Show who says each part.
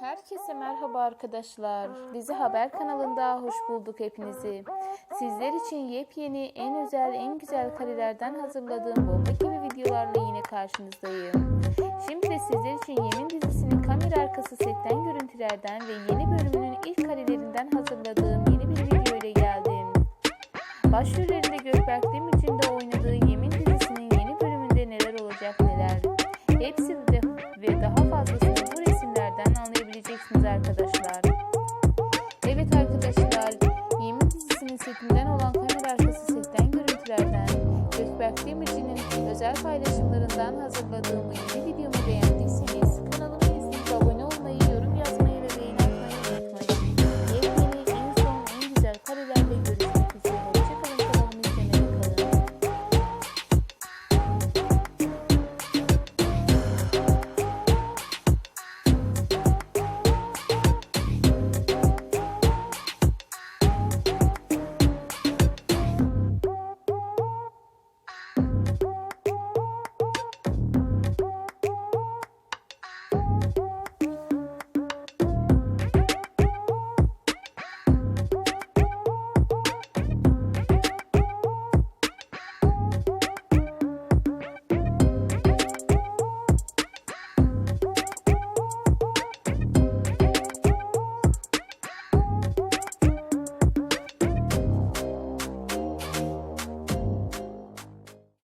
Speaker 1: Herkese merhaba arkadaşlar. Dizi Haber kanalında hoş bulduk hepinizi. Sizler için yepyeni, en özel, en güzel karelerden hazırladığım bomba gibi videolarla yine karşınızdayım. Şimdi de sizler için Yemin dizisinin kamera arkası setten görüntülerden ve yeni bölümünün ilk karelerinden hazırladığım yeni bir video ile geldim. Başrollerinde Burak Demirci'nin özel paylaşımlarından hazırladığım yeni videomu beğendiyseniz